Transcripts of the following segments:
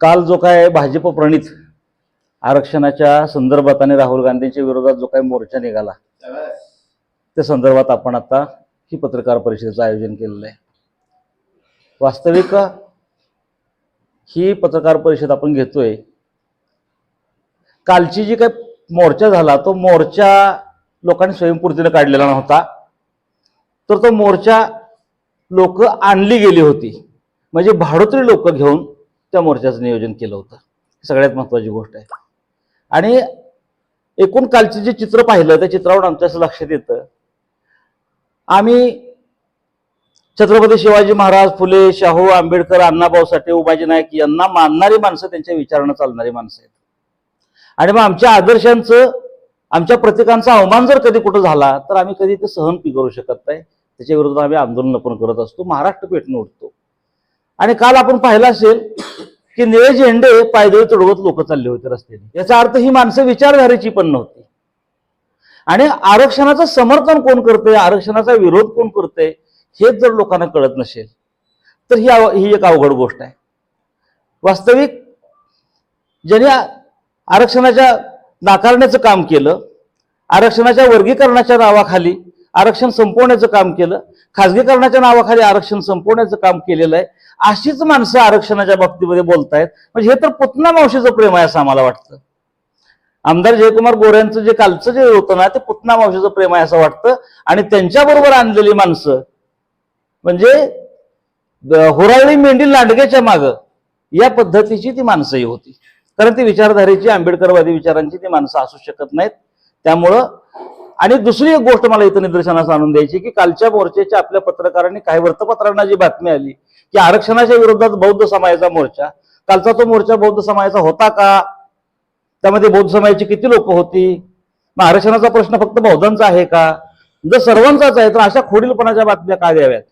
काल जो काय भाजप प्रणित आरक्षणाच्या संदर्भात आणि राहुल गांधींच्या विरोधात जो काही मोर्चा निघाला त्या संदर्भात आपण आता ही पत्रकार परिषदेचं आयोजन केलेलं आहे. वास्तविक ही पत्रकार परिषद आपण घेतोय. कालची जी काय मोर्चा झाला तो मोर्चा लोकांनी स्वयंपूर्तीने काढलेला नव्हता. तर तो मोर्चा लोक आणली गेली होती. म्हणजे भाडोत्री लोक घेऊन त्या मोर्चाचं नियोजन केलं होतं. सगळ्यात महत्त्वाची गोष्ट आहे. आणि एकूण कालचे जे चित्र पाहिलं त्या चित्रावर आमच्या असं लक्षात येतं. आम्ही छत्रपती शिवाजी महाराज फुले शाहू आंबेडकर अण्णाभाऊ साठे उमाजी नाईक यांना मानणारी माणसं त्यांच्या विचारानं चालणारी माणसं आहेत. आणि मग आमच्या आदर्शांचं आमच्या प्रत्येकांचा अवमान जर कधी कुठं झाला तर आम्ही कधी ते सहन पी करू शकत नाही. त्याच्या विरोधात आम्ही आंदोलन पण करत असतो. महाराष्ट्र पेटून उठतो. आणि काल आपण पाहिलं असेल की निळे झेंडे पायदळ तुडवत लोक चालले होते रस्त्याने. याचा अर्थ ही माणसं विचारधारेची पण नव्हती. आणि आरक्षणाचं समर्थन कोण करते आरक्षणाचा विरोध कोण करते हेच जर लोकांना कळत नसेल तर ही ही एक अवघड गोष्ट आहे. वास्तविक ज्यांनी आरक्षणाच्या नाकारण्याचं काम केलं आरक्षणाच्या वर्गीकरणाच्या नावाखाली आरक्षण संपवण्याचं काम केलं खाजगीकरणाच्या नावाखाली आरक्षण संपवण्याचं काम केलेलं आहे अशीच माणसं आरक्षणाच्या बाबतीमध्ये बोलतायत. म्हणजे हे तर पुतना मावशीचं प्रेम आहे असं आम्हाला वाटतं. आमदार जयकुमार गोऱ्यांचं जे कालचं जे होतं ना ते पुतना मावशीचं प्रेम आहे असं वाटतं. आणि त्यांच्याबरोबर आणलेली माणसं म्हणजे द- होराळी मेंढी लांडग्याच्या मागं या पद्धतीची ती माणसंही होती. कारण ती विचारधारेची आंबेडकरवादी विचारांची ती माणसं असू शकत नाहीत. त्यामुळं आणि दुसरी एक गोष्ट मला इथं निदर्शनास आणून द्यायची की कालच्या मोर्चाच्या आपल्या पत्रकारांनी काही वृत्तपत्रांना जी बातमी आली की आरक्षणाच्या विरोधात बौद्ध समाजाचा मोर्चा कालचा तो मोर्चा बौद्ध समाजाचा होता का? त्यामध्ये बौद्ध समाजाची किती लोक होती? मग आरक्षणाचा प्रश्न फक्त बौद्धांचा आहे का? जर सर्वांचाच आहे तर अशा खोडीलपणाच्या बातम्या का द्याव्यात?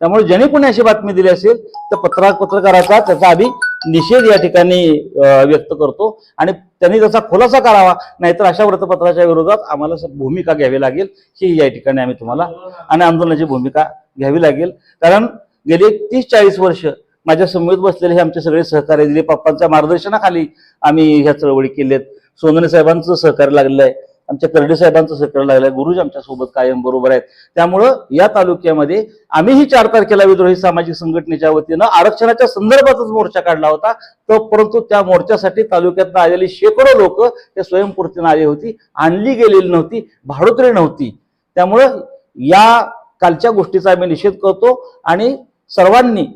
त्यामुळे ज्यांनी कोणी अशी बातमी दिली असेल तर पत्रा पत्रकाराचा त्याचा आधी निषेध या ठिकाणी व्यक्त करतो. आणि त्यांनी त्याचा खुलासा करावा नाहीतर अशा वृत्तपत्राच्या विरोधात आम्हाला भूमिका घ्यावी लागेल. ही या ठिकाणी आम्ही तुम्हाला आणि आंदोलनाची भूमिका घ्यावी लागेल. कारण गेली तीस चाळीस वर्ष माझ्या समवेत बसलेले हे आमचे सगळे सहकार्य दिले पप्पांच्या मार्गदर्शनाखाली आम्ही ह्या चळवळी केल्यात. सोनवणे साहेबांचं सहकार्य लागलेलं आहे आमच्या कर्डे साहेबांचं सहकार्य लागलं आहे गुरुजी आमच्यासोबत कायम बरोबर आहेत. त्यामुळं या तालुक्यामध्ये आम्हीही चार तारखेला विद्रोही सामाजिक संघटनेच्या वतीनं आरक्षणाच्या संदर्भातच मोर्चा काढला होता. तो परंतु त्या मोर्चासाठी तालुक्यातनं आलेली शेकडो लोक त्या स्वयंपूर्तीनं आली होती आणली गेलेली नव्हती भाडोत्री नव्हती. त्यामुळं या कालच्या गोष्टीचा आम्ही निषेध करतो आणि सर्वांनी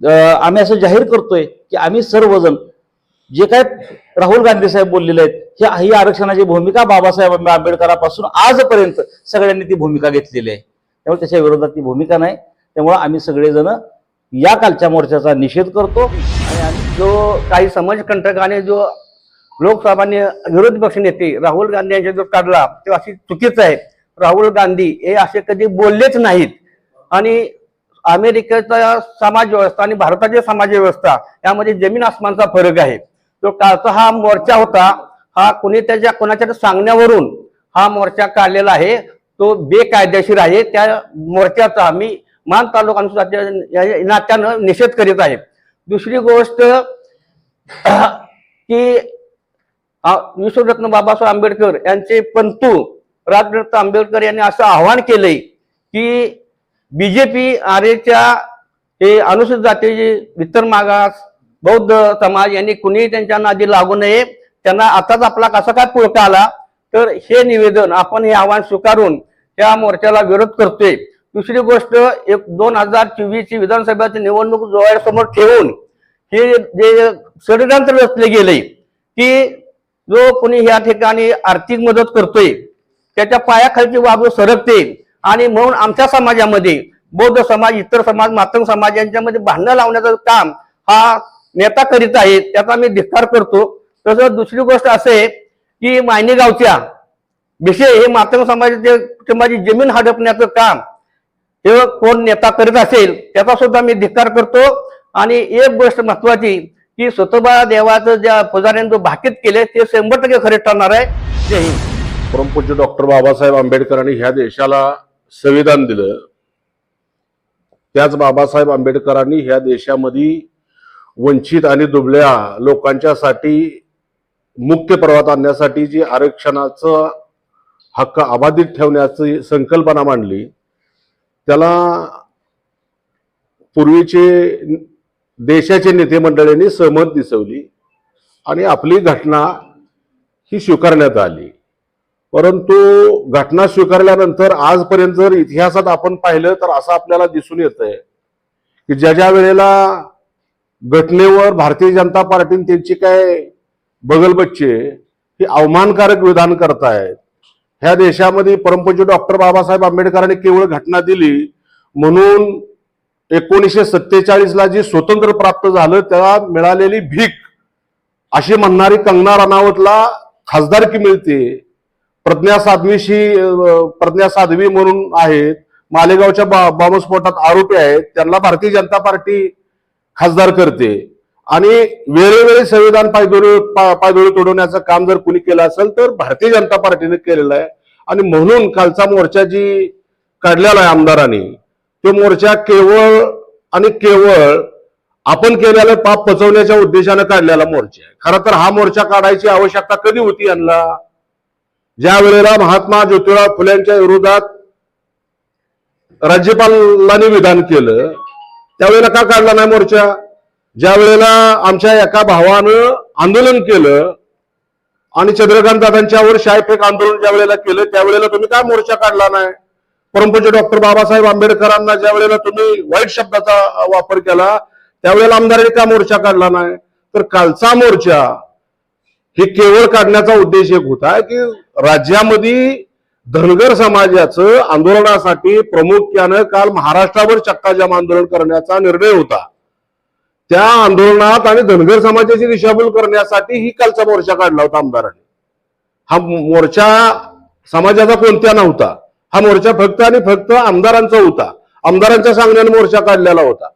आम्ही असं जाहीर करतोय की आम्ही सर्वजण जे काय राहुल गांधी साहेब बोललेले आहेत ही ही आरक्षणाची भूमिका बाबासाहेब आंबेडकरापासून आजपर्यंत सगळ्यांनी ती भूमिका घेतलेली आहे. त्यामुळे त्याच्या विरोधात ती भूमिका नाही. त्यामुळे आम्ही सगळेजण या कालच्या मोर्चाचा निषेध करतो. आणि जो काही समाजकंटकाने जो लोकसभाने विरोधी पक्ष नेते राहुल गांधी यांच्या जो काढला तो अशी चुकीचं आहे. राहुल गांधी हे असे कधी बोललेच नाहीत. आणि अमेरिकेचा समाज व्यवस्था आणि भारताची समाज व्यवस्था यामध्ये जमीन आसमानचा फरक आहे. तो कालचा हा मोर्चा होता हा कुणी त्याच्या कोणाच्या सांगण्यावरून हा मोर्चा काढलेला आहे तो बेकायदेशीर आहे. त्या मोर्चाचा मी मान तालुका नात्यानं निषेध करीत आहे. दुसरी गोष्ट की विश्वरत्न बाबासाहेब आंबेडकर यांचे पंतू राजरत्न आंबेडकर यांनी असं आवाहन केलंय की बीजेपी आरेच्या हे अनुसूचित जातीचे इतर मागास बौद्ध समाज यांनी कुणीही त्यांच्या नादी लागू नये. त्यांना आताच आपला कसा काय पुळका आला? तर हे निवेदन आपण हे आव्हान स्वीकारून त्या मोर्चाला विरोध करतोय. दुसरी गोष्ट एक दोन हजार चोवीस ची विधानसभेची निवडणूक डोळ्यासमोर ठेवून हे जे षडयंत्र रचले गेले की जो कोणी या ठिकाणी आर्थिक मदत करतोय त्याच्या पायाखालची बाजू सरकते आणि म्हणून आमच्या समाजामध्ये बौद्ध समाज इतर समाज मातंग समाज यांच्यामध्ये भांडणं लावण्याचं काम हा नेता करीत आहेत त्याचा मी धिक्कार करतो. तसंच दुसरी गोष्ट असे की मायनी गावच्या विषय हे मातंग समाजाचे कुटुंबाची जमीन हडपण्याचं काम हे कोण नेता करीत असेल त्याचा सुद्धा मी धिक्कार करतो. आणि एक गोष्ट महत्वाची की स्वतःबा देवाचं ज्या पुजाऱ्यांनी जो भाकीत केले ते शंभर टक्के खरे ठरणार आहे. जय हिंद. परमपूज्य डॉक्टर बाबासाहेब आंबेडकरांनी ह्या देशाला संविधान दिलं. त्याच बाबासाहेब आंबेडकरांनी ह्या देशामध्ये वंचित आणि दुबळ्या लोकांच्यासाठी मुख्य प्रवाहात आणण्यासाठी जी आरक्षणाचं हक्क अबाधित ठेवण्याची संकल्पना मांडली त्याला पूर्वीचे देशाचे नेते मंडळींनी सहमत दिसवली आणि आपली घटना ही स्वीकारण्यात आली. परंतु घटना स्वीकारल्यानंतर आजपर्यंत जर इतिहासात आपण पाहिलं तर असं आपल्याला दिसून येतंय की ज्या ज्या वेळेला घटनेवर भारतीय जनता पार्टीने त्यांची काय बगलबच्चे ही अवमानकारक विधान करतायत. ह्या देशामध्ये परमपूज्य डॉक्टर बाबासाहेब आंबेडकरांनी केवळ घटना दिली म्हणून एकोणीसशे सत्तेचाळीसला जे जी स्वतंत्र प्राप्त झालं त्याला मिळालेली भीक अशी म्हणणारी कंगना राणावतला खासदारकी मिळते. प्रज्ञा साध्वीशी प्रज्ञा साध्वी म्हणून आहेत मालेगावच्या बा- बॉम्बस्फोटात आरोपी आहेत त्यांना भारतीय जनता पार्टी खासदार करते. आणि वेळोवेळी संविधान पायदोळी पायदोळी तोडवण्याचं काम जर कुणी केलं असेल तर भारतीय जनता पार्टीने केलेलं आहे. आणि म्हणून कालचा मोर्चा जी काढलेला आहे आमदारांनी तो मोर्चा केवळ आणि केवळ आपण केलेलं पाप पचवण्याच्या उद्देशानं काढलेला मोर्चा आहे. खरं तर हा मोर्चा काढायची आवश्यकता कधी होती यांना? ज्या वेळेला महात्मा ज्योतिराव फुल्यांच्या विरोधात राज्यपालांनी विधान केलं त्यावेळेला का काढला नाही मोर्चा? ज्या वेळेला आमच्या एका भावानं आंदोलन केलं आणि चंद्रकांत दादांच्यावर शायफेक आंदोलन ज्या वेळेला केलं त्यावेळेला तुम्ही काय मोर्चा काढला नाही? परमपूज्य डॉक्टर बाबासाहेब आंबेडकरांना ज्या वेळेला तुम्ही वाईट शब्दाचा वापर केला त्यावेळेला आमदारांनी का मोर्चा काढला नाही? तर कालचा मोर्चा हे केवळ काढण्याचा उद्देश एक होता की राज्यामध्ये धनगर समाजाचं आंदोलनासाठी प्रामुख्यानं काल महाराष्ट्रावर चक्काजाम आंदोलन करण्याचा निर्णय होता. त्या आंदोलनात आणि धनगर समाजाची दिशाभूल करण्यासाठी ही कालचा मोर्चा काढला होता आमदारांनी. हा मोर्चा समाजाचा कोणत्या नव्हता हा मोर्चा फक्त आणि फक्त आमदारांचा होता. आमदारांच्या सांगण्याने मोर्चा काढलेला होता.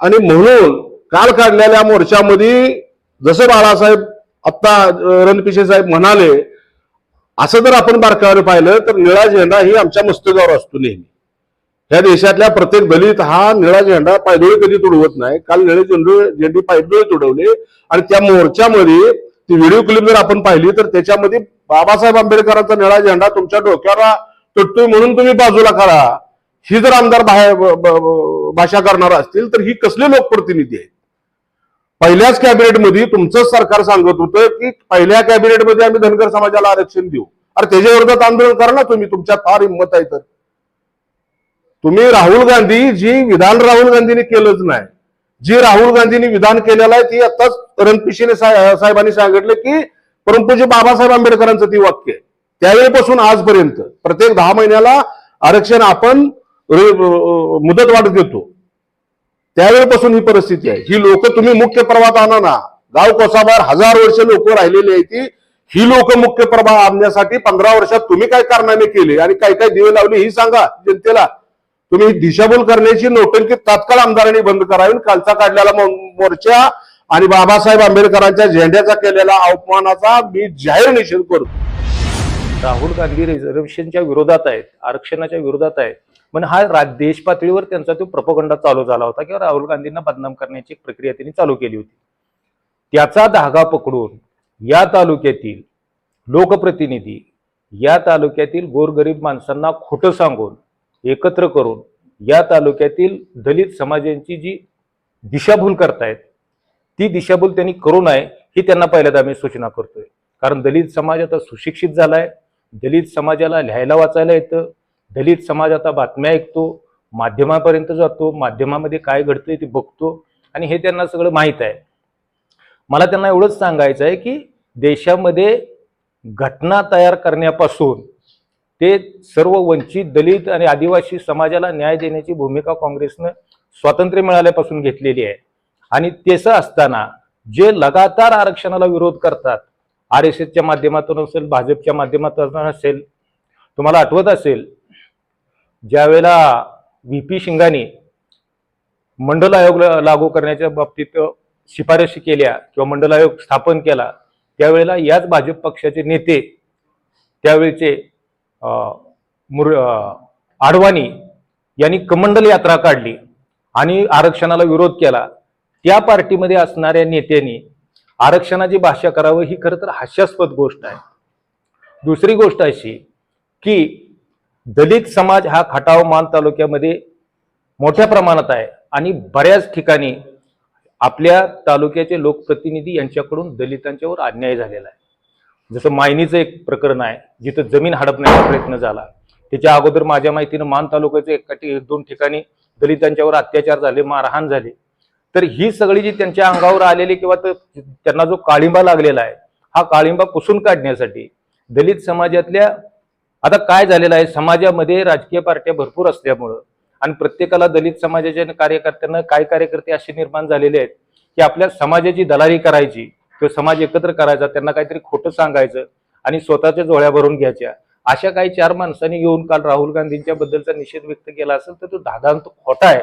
आणि म्हणून काल काढलेल्या मोर्चामध्ये जसं बाळासाहेब आत्ता रणपिशे साहेब म्हणाले असं जर आपण बारकाईने पाहिलं तर निळा झेंडा ही आमच्या मस्तकावर असतो नेहमी. या देशातल्या प्रत्येक दलित हा निळा झेंडा पायदोळी कधी तुडवत नाही. काल निळे झेंडू झेंडी पायदोळी तुडवले आणि त्या मोर्चामध्ये ती व्हिडिओ क्लिप जर आपण पाहिली तर त्याच्यामध्ये बाबासाहेब आंबेडकरांचा निळा झेंडा तुमच्या डोक्याला तुटतोय म्हणून तुम्ही बाजूला करा ही जर आमदार भाषा करणार असतील तर ही कसले लोकप्रतिनिधी आहेत? पहिल्याच कॅबिनेटमध्ये तुमचंच सरकार सांगत होतं की पहिल्या कॅबिनेटमध्ये आम्ही धनगर समाजाला आरक्षण देऊ. अरे त्याच्या विरोधात आंदोलन करा ना तुम्ही तुमच्या फार हिंमत आहे तर. तुम्ही राहुल गांधी जी विधान राहुल गांधीने केलंच नाही. जी राहुल गांधींनी विधान केलेलं आहे ती आताच रणपिशीने साहेबांनी सांगितलं की परमपूज्य बाबासाहेब आंबेडकरांचं ती वाक्य आहे. त्यावेळीपासून आजपर्यंत प्रत्येक दहा महिन्याला आरक्षण आपण मुदत वाढ देतो. त्यावेळेपासून ही परिस्थिती आहे. ही लोक तुम्ही मुख्य प्रवाहात आणा ना. गाव कोसाबार हजार वर्ष लोक राहिलेली आहे ती. ही लोक मुख्य प्रवाह आणण्यासाठी पंधरा वर्षात तुम्ही काय कारनामे केले? आणि काय काय दिवे लावले ही सांगा जनतेला. तुम्ही दिशाभूल करण्याची नोटंकी तात्काळ आमदारांनी बंद करावी. कालचा काढलेला मोर्चा आणि बाबासाहेब आंबेडकरांच्या झेंड्याचा केलेला अपमानाचा मी जाहीर निषेध करतो राहुल गांधी रिझर्वेशनच्या विरोधात आहेत आरक्षणाच्या विरोधात आहेत. पण हा रा- देश पातळीवर त्यांचा तो प्रपोगंडा चालू झाला होता किंवा राहुल गांधींना बदनाम करण्याची प्रक्रिया त्यांनी चालू केली होती. त्याचा धागा पकडून या तालुक्यातील लोकप्रतिनिधी या तालुक्यातील गोरगरीब माणसांना खोटं सांगून एकत्र करून या तालुक्यातील दलित समाजांची जी दिशाभूल करतायत ती दिशाभूल त्यांनी करू नये ही त्यांना पहिल्यांदा आम्ही सूचना करतोय. कारण दलित समाज आता सुशिक्षित झालाय. दलित समाजाला लिहायला वाचायला येतं. दलित समाज आता बातम्या ऐकतो माध्यमापर्यंत जातो माध्यमामध्ये काय घडतंय ते बघतो आणि हे त्यांना सगळं माहीत आहे. मला त्यांना एवढंच सांगायचं आहे की देशामध्ये घटना तयार करण्यापासून ते सर्व वंचित दलित आणि आदिवासी समाजाला न्याय देण्याची भूमिका काँग्रेसनं स्वातंत्र्य मिळाल्यापासून घेतलेली आहे. आणि तसं असताना जे लगातार आरक्षणाला विरोध करतात आर एस एसच्या माध्यमातून असेल भाजपच्या माध्यमातून असेल तुम्हाला आठवत असेल ज्यावेळेला व्ही पी शिंगाने मंडल आयोग लागू करण्याच्या बाबतीत शिफारशी केल्या किंवा मंडल आयोग स्थापन केला त्यावेळेला याच भाजप पक्षाचे नेते त्यावेळेचे मुर आडवाणी यांनी कमंडल यात्रा काढली आणि आरक्षणाला विरोध केला. त्या पार्टीमध्ये असणाऱ्या नेत्यांनी आरक्षणाची भाषा करावं ही खरं तर हास्यास्पद गोष्ट आहे. दुसरी गोष्ट अशी की दलित समाज हा खटाव मान तालुक्यामध्ये मोठ्या प्रमाणात आहे. आणि बऱ्याच ठिकाणी आपल्या तालुक्याचे लोकप्रतिनिधी यांच्याकडून दलितांच्यावर अन्याय झालेला आहे. जसं मायनीचं एक प्रकरण आहे जिथं जमीन हडपण्याचा प्रयत्न झाला. त्याच्या अगोदर माझ्या माहितीनं मान तालुक्याचे एक दोन ठिकाणी दलितांच्यावर अत्याचार झाले मारहाण झाले. तर ही सगळी जी त्यांच्या अंगावर आलेली किंवा त्यांना जो काळिंबा लागलेला आहे हा काळिंबा पुसून काढण्यासाठी दलित समाजातल्या आता काय झालेलं आहे? समाजामध्ये राजकीय पार्ट्या भरपूर असल्यामुळं आणि प्रत्येकाला दलित समाजाच्या कार्यकर्त्यांना काय कार्यकर्ते असे निर्माण झालेले आहेत की आपल्या समाजाची दलाली करायची तो समाज एकत्र करायचा त्यांना काहीतरी खोटं सांगायचं आणि स्वतःच्या जोळ्या भरून घ्यायच्या. अशा काही चार माणसांनी येऊन काल राहुल गांधींच्या बद्दलचा निषेध व्यक्त केला असेल तर तो दादांत खोटा आहे.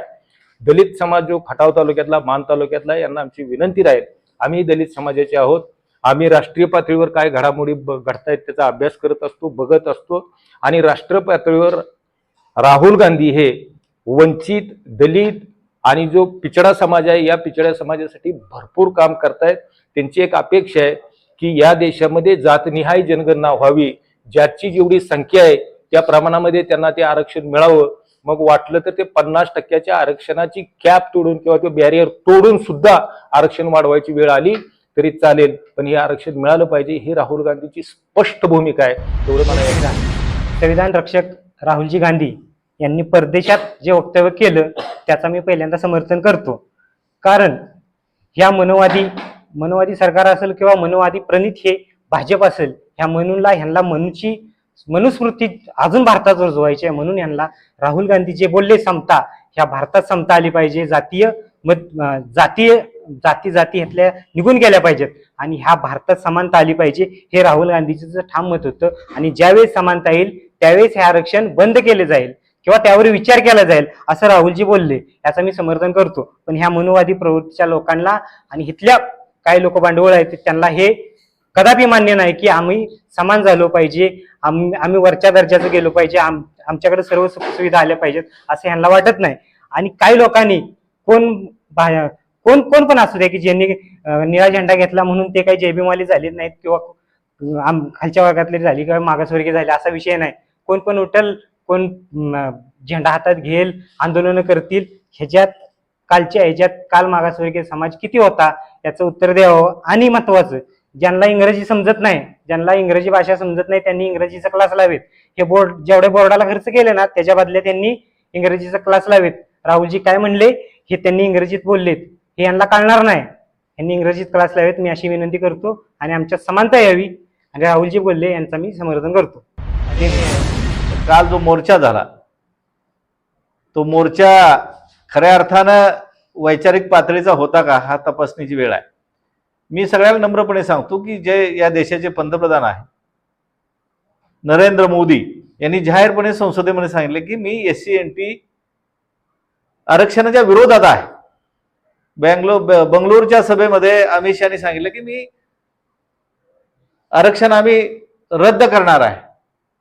दलित समाज जो खटाव तालुक्यातला मान तालुक्यातला यांना आमची विनंती राहील. आम्ही दलित समाजाचे आहोत. आम्ही राष्ट्रीय पातळीवर काय घडामोडी ब- घडतायत त्याचा अभ्यास करत असतो बघत असतो. आणि राष्ट्र पातळीवर राहुल गांधी हे वंचित दलित आणि जो पिछडा समाज आहे या पिछड्या समाजासाठी भरपूर काम करतायत. त्यांची एक अपेक्षा आहे की या देशामध्ये जातनिहाय जनगणना व्हावी. ज्याची जेवढी संख्या आहे त्या प्रमाणामध्ये त्यांना ते आरक्षण मिळावं. मग वाटलं तर ते पन्नास टक्क्याच्या आरक्षणाची कॅप तोडून किंवा ते बॅरियर तोडून सुद्धा आरक्षण वाढवायची वेळ आली. तरी चालेल पण हे आरक्षण मिळालं पाहिजे ही राहुल गांधीची स्पष्ट भूमिका आहे. एवढं मला संविधान रक्षक राहुलजी गांधी यांनी परदेशात जे वक्तव्य केलं त्याचा मी पहिल्यांदा समर्थन करतो. कारण ह्या मनोवादी मनोवादी सरकार असेल किंवा मनोवादी प्रणित हे भाजप असेल ह्या मनूला ह्यांना मनूची मनुस्मृती अजून भारतात रुजवायची आहे म्हणून यांना राहुल गांधी जे बोलले समता ह्या भारतात समता आली पाहिजे. जातीय मत जातीय जाती जाती ह्यातल्या निघून गेल्या पाहिजेत. आणि ह्या भारतात समानता आली पाहिजे हे राहुल गांधीचं ठाम मत होतं. आणि ज्यावेळेस समानता येईल त्यावेळेस हे आरक्षण बंद केले जाईल किंवा त्यावर विचार केला जाईल असं राहुलजी बोलले. याचं मी समर्थन करतो. पण ह्या मनोवादी प्रवृत्तीच्या लोकांना आणि इथल्या काही लोक भांडवल आहेत त्यांना हे कदापि मान्य नाही की आम्ही समान झालो पाहिजे आम्ही आम्ही वरच्या दर्जाचं गेलो पाहिजे आम आमच्याकडे सर्व सुखसुविधा आल्या पाहिजेत असं ह्यांना वाटत नाही. आणि काही लोकांनी कोण कोण कोण पण असू दे की ज्यांनी निळा झेंडा घेतला म्हणून ते काही जयभीमाली झाले नाहीत किंवा आम खालच्या वर्गातले झाली किंवा मागासवर्गीय झाले असा विषय नाही. कोण पण उठल कोण झेंडा हातात घेईल आंदोलनं करतील ह्याच्यात कालच्या ह्याच्यात काल मागासवर्गीय समाज किती होता याचं उत्तर द्यावं आणि महत्वाचं ज्यांना इंग्रजी समजत नाही ज्यांना इंग्रजी भाषा समजत नाही त्यांनी इंग्रजीचा क्लास लावेत. हे बोर्ड जेवढे बोर्डाला खर्च केले ना त्याच्या बदल्या त्यांनी इंग्रजीचा क्लास लावेत. राहुलजी काय म्हणले? हे त्यांनी इंग्रजीत बोललेत. हे यांना कळणार नाही. यांनी इंग्रजीत क्लास लावेत मी अशी विनंती करतो आणि आमच्यात समानता यावी. आणि राहुलजी बोलले यांचा मी समर्थन करतो. काल जो मोर्चा झाला तो मोर्चा खऱ्या अर्थानं वैचारिक पातळीचा होता का हा तपासणीची वेळ आहे. मी सगळ्याला नम्रपणे सांगतो की जे या देशाचे पंतप्रधान आहे नरेंद्र मोदी यांनी जाहीरपणे संसदेमध्ये सांगितले की मी एस सी एन टी आरक्षणाच्या विरोधात आहे. बँगलोर बंगलोरच्या सभेमध्ये अमित शहानी सांगितलं की मी आरक्षण आम्ही रद्द करणार आहे.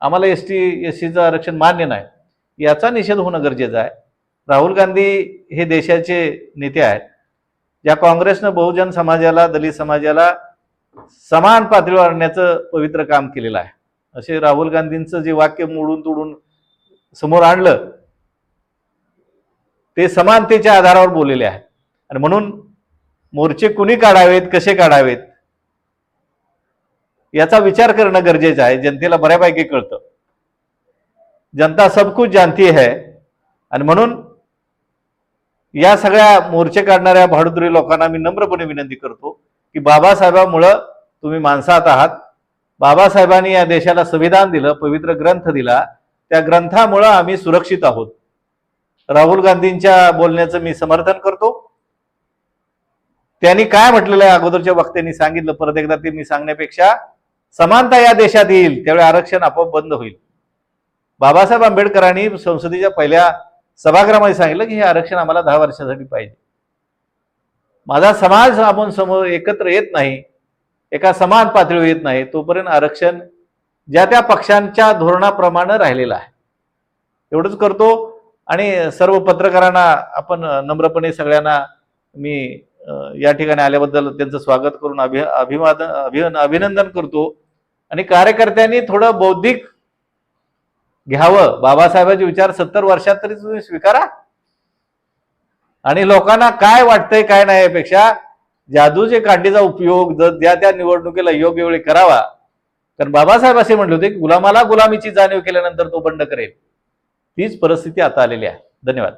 आम्हाला एस टी एस सीचं आरक्षण मान्य नाही. याचा निषेध होणं गरजेचं आहे. राहुल गांधी हे देशाचे नेते आहेत. ज्या काँग्रेसनं बहुजन समाजाला दलित समाजाला समान पातळीवर आणण्याचं पवित्र काम केलेलं आहे. असे राहुल गांधींचं जे वाक्य मोडून तोडून समोर आणलं ते समानतेच्या आधारावर बोललेले आहेत. आणि म्हणून मोर्चे कुणी काढावेत कसे काढावेत? याचा विचार करणं गरजेचं आहे. जनतेला बऱ्यापैकी कळतं. जनता सब कुछ जानती है. आणि म्हणून या सगळ्या मोर्चे काढणाऱ्या भाडुद्री लोकांना मी नम्रपणे विनंती करतो की बाबासाहेबांमुळं तुम्ही माणसात आहात. बाबासाहेबांनी या देशाला संविधान दिलं पवित्र ग्रंथ दिला. त्या ग्रंथामुळं आम्ही सुरक्षित आहोत. राहुल गांधींच्या बोलण्याचं मी समर्थन करतो. त्यांनी काय म्हटलेलं आहे अगोदरच्या वक्त्यांनी सांगितलं परत एकदा ते मी सांगण्यापेक्षा समानता या देशात येईल त्यावेळी आरक्षण आपोआप बंद होईल. बाबासाहेब आंबेडकरांनी संसदेच्या पहिल्या सभागृहामध्ये सांगितलं की हे आरक्षण आम्हाला दहा वर्षासाठी पाहिजे. माझा समाज आपण समोर एकत्र येत नाही एका समान पातळीवर येत नाही तोपर्यंत आरक्षण ज्या त्या पक्षांच्या धोरणाप्रमाणे राहिलेलं आहे. एवढंच करतो आणि सर्व पत्रकारांना आपण नम्रपणे सगळ्यांना मी या ठिकाणी आल्याबद्दल त्यांचं स्वागत करून अभि अभिवादन अभि अभिनंदन करतो. आणि कार्यकर्त्यांनी थोडं बौद्धिक घ्यावं. बाबासाहेबांचे विचार सत्तर वर्षात तरी तुम्ही स्वीकारा. आणि लोकांना काय वाटतंय काय नाही यापेक्षा जादूचे कांडीचा उपयोग जर ज्या त्या निवडणुकीला योग्य वेळी करावा. कारण बाबासाहेब असे म्हटले होते की गुलामाला गुलामीची जाणीव केल्यानंतर तो बंड करेल. तीच परिस्थिती आता आलेली आहे. धन्यवाद.